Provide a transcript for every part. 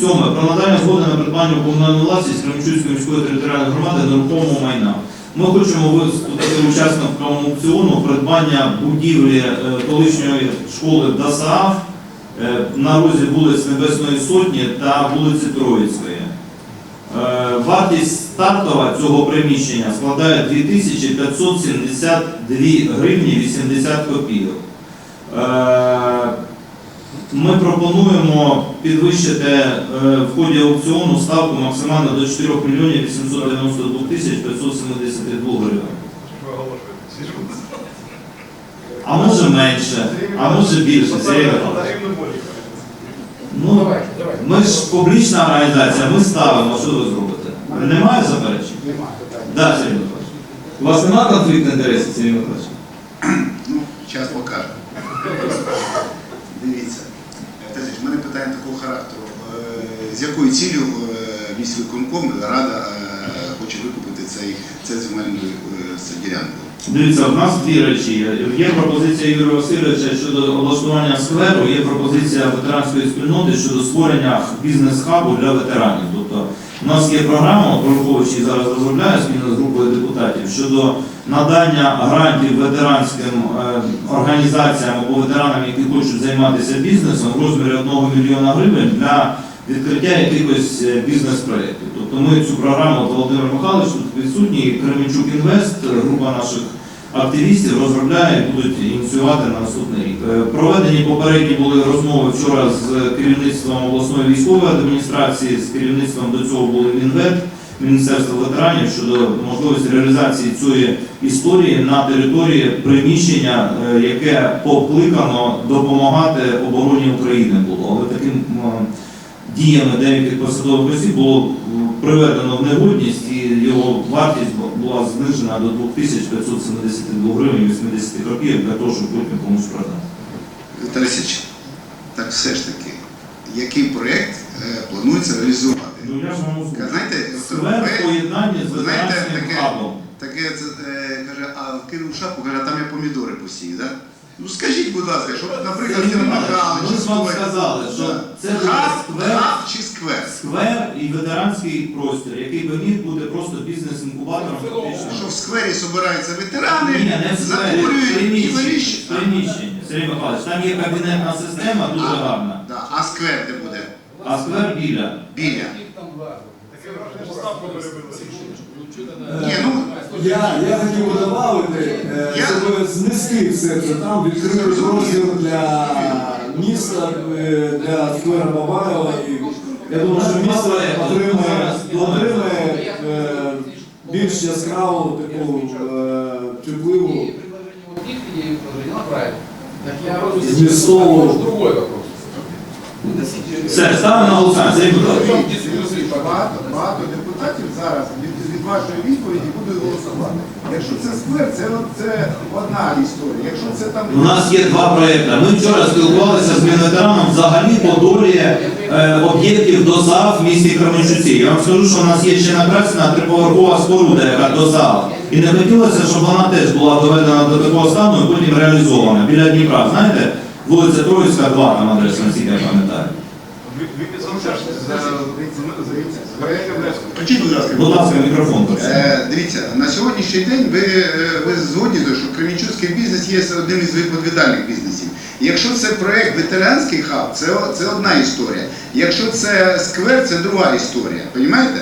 Сьоме. Про надання згоди на придбання у комунальну власність Кременчуцької міської територіальної громади нерухомого майна. Ми хочемо виступити учасником аукціону придбання будівлі е, колишньої школи ДАСААФ е, на розі вулиць Небесної Сотні та вулиці Троїцької. Е, Вартість стартова цього приміщення складає 2572 гривні 80 копійок. Ми пропонуємо підвищити е, в ході аукціону ставку максимально до 4 мільйонів 892 тисяч 572 гривень. А може менше, а може більше. Ну, ми ж публічна організація, ми ставимо, що ви зробите? Немає заперечень? Нема питань. Так, Сергій Михайлович. У вас немає конфлікту інтересів, Сергій Михайлович? Ну, час покаже. Дивіться, Е, Тезич, в мене питання такого характеру. Е, З якою цілею е, міськвиконком Рада е, хоче викупити цей, це земельну е, ділянку? Дивіться, в нас дві речі. є. Пропозиція Ігоря Васильовича щодо облаштування скверу, є пропозиція ветеранської спільноти щодо створення бізнес-хабу для ветеранів. Тобто у нас є програма, враховуючи зараз розробляє спільно з групою депутатів щодо надання грантів ветеранським організаціям або ветеранам, які хочуть займатися бізнесом в розмірі 1 мільйона гривень для відкриття якихось е, бізнес-проєктів. Тобто ми цю програму Володимир Михайлович тут присутній, Кременчук Інвест, група наших активістів розробляє і будуть ініціювати на наступний рік. Е, Проведені попередні були розмови вчора з керівництвом обласної військової адміністрації, з керівництвом до цього були Мінвет, Міністерство ветеранів щодо можливості реалізації цієї історії на території приміщення, е, яке покликано допомагати обороні України було. Але таким діями деяких посадових осіб було приведено в негодність і його вартість була знижена до 2572 гривень 80 копійок для того, щоб потім комусь продати. Тарасіч, так все ж таки, який проєкт е, планується реалізувати? Ну я ж вам. Знаєте, Сквер в поєднанні з знаєте, таке- хабом. Таке це, е, каже, а кинув шапку, каже, а там я помідори посію, так? Ну скажіть, будь ласка, щоб, наприклад, Михайлович, ми ж вам сказали, що це буде хаб, сквер. хаб чи сквер? Сквер і ветеранський простір, який би міг бути просто бізнес-інкубатором. фактично. Що в сквері збираються ветерани, Ні, не в сквері, закурюють і вирішують. приміщення. Сергій Михайлович, там є кабінетна система дуже А, гарна. Да. А сквер де буде? А сквер біля. Біля. Е, Ні, ну, Я, я хотів би додати, е, щоб знести все це там, відкрити розділ для міста, е, для сквера Бабаєва. І я думаю, що місто отримає, отримає е, більш яскраву таку е, чутливу Змістову. другой вопрос. Все, ставимо на голосування. Сергій Михайлович. Багато, багато депутатів зараз вашої відповіді будуть голосувати. Якщо це сквер, це, це одна історія. Якщо це там У нас є два проекти. Ми вчора спілкувалися з Мінветераном взагалі по долі е, об'єктів ДОЗАВ в місті Кременчуці. Я вам скажу, що у нас є ще накреслена триповерхова споруда, яка ДОЗАВ. І не хотілося, щоб вона теж була доведена до такого стану і потім реалізована біля Дніпра. Знаєте, вулиця Троїцька, 2 там адреса, наскільки я пам'ятаю. Включіть, будь ласка. Будь ласка, мікрофон. Е, дивіться, на сьогоднішній день ви, е, ви згодні, що Кремінчуцький бізнес є одним із відповідальних бізнесів. Якщо це проєкт ветеранський хаб, це, це одна історія. Якщо це сквер, це друга історія. Понімаєте?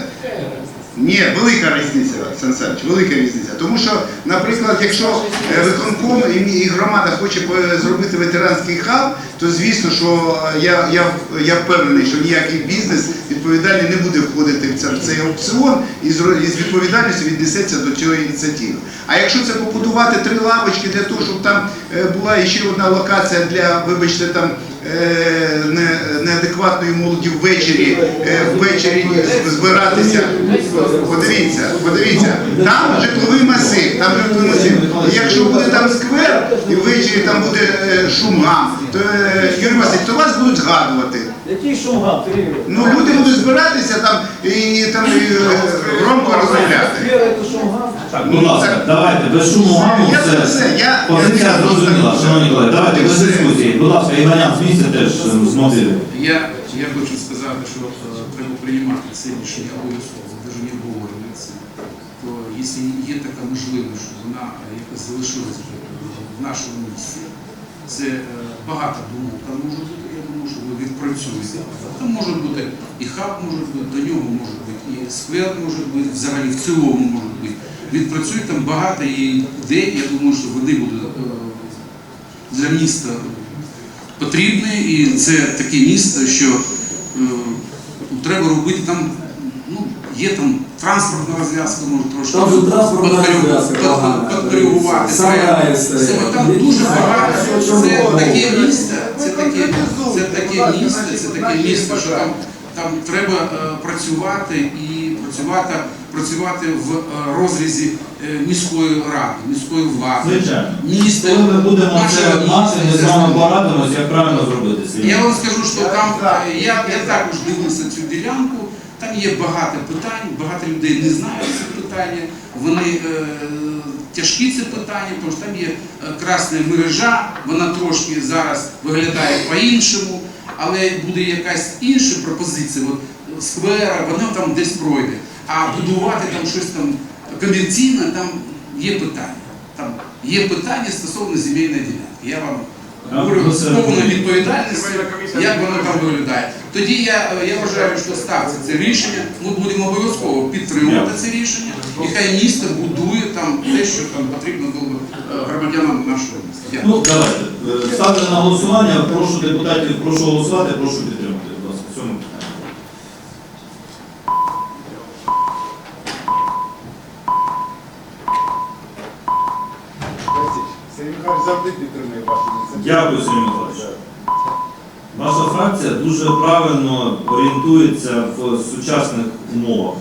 Ні, велика різниця, Сан Саныч, велика різниця. Тому що, наприклад, якщо е, виконком і, громада хоче зробити ветеранський хаб, то звісно, що е, я, я, я впевнений, що ніякий бізнес відповідальний не буде входити в це- в цей аукціон і з, відповідальністю віднесеться до цієї ініціативи. А якщо це побудувати три лавочки для того, щоб там е, була ще одна локація для, вибачте, там неадекватної молоді ввечері, е, ввечері збиратися. Подивіться, подивіться, там житловий масив, там житловий масив. І якщо буде там сквер, і ввечері там буде шума, то е, Юрій Васильович, то вас будуть згадувати. Який шумгам, Сергій? Ну люди будуть збиратися там і там і, е, громко розмовляти. Це? Так, будь ласка, давайте, без шуму гаму, Я це все. все, я Позиція я- зрозуміла, шановні колеги, давайте без дискусії. Будь ласка, Іванян, з місця теж е, з мотивів. Я, я хочу сказати, що е, треба приймати це рішення обов'язково, навіть не обговорюється. То якщо є така можливість, що вона е, якось залишилась вже в нашому місті, це е, багато думок там може бути, що ви відпрацюєте. Там може бути і хаб може бути, до нього може бути, і сквер може бути, взагалі в цілому може бути. Відпрацюють там багато є ідей, я думаю, що вони будуть е, для міста потрібне, і це таке місто, що е, треба робити там, ну, є там транспортна розв'язка, може трошки підкоригувати. Там дуже багато. Це таке місто, це таке, це таке місто, це таке місце, що там, там треба е, працювати і працювати, працювати в е, розрізі е, міської ради, міської влади. Звичайно. Місто, Коли ми будемо це мати, ми з вами порадимося, як правильно зробити це. Я вам скажу, що там е, я, я також дивився цю ділянку. Там є багато питань, багато людей не знають ці питання. Вони е, тяжкі ці питання, тому що там є красна мережа, вона трошки зараз виглядає по-іншому, але буде якась інша пропозиція. От сквера, вона там десь пройде. А будувати там щось там комерційне, там є питання. Там є питання стосовно земельної ділянки. Я вам Ну, це- відповідальністю, як воно там виглядає. Тоді я, я вважаю, що ставиться це рішення. Ми будемо обов'язково підтримувати це рішення, і хай місто будує там те, що там потрібно було е, громадянам нашого міста. Ну, давайте. Е, Ставте на голосування, прошу депутатів, прошу голосувати, прошу підтримати, підтримує вашу ініціативу. Дякую, Сергій Миколаївич. Ваша фракція дуже правильно орієнтується в сучасних умовах.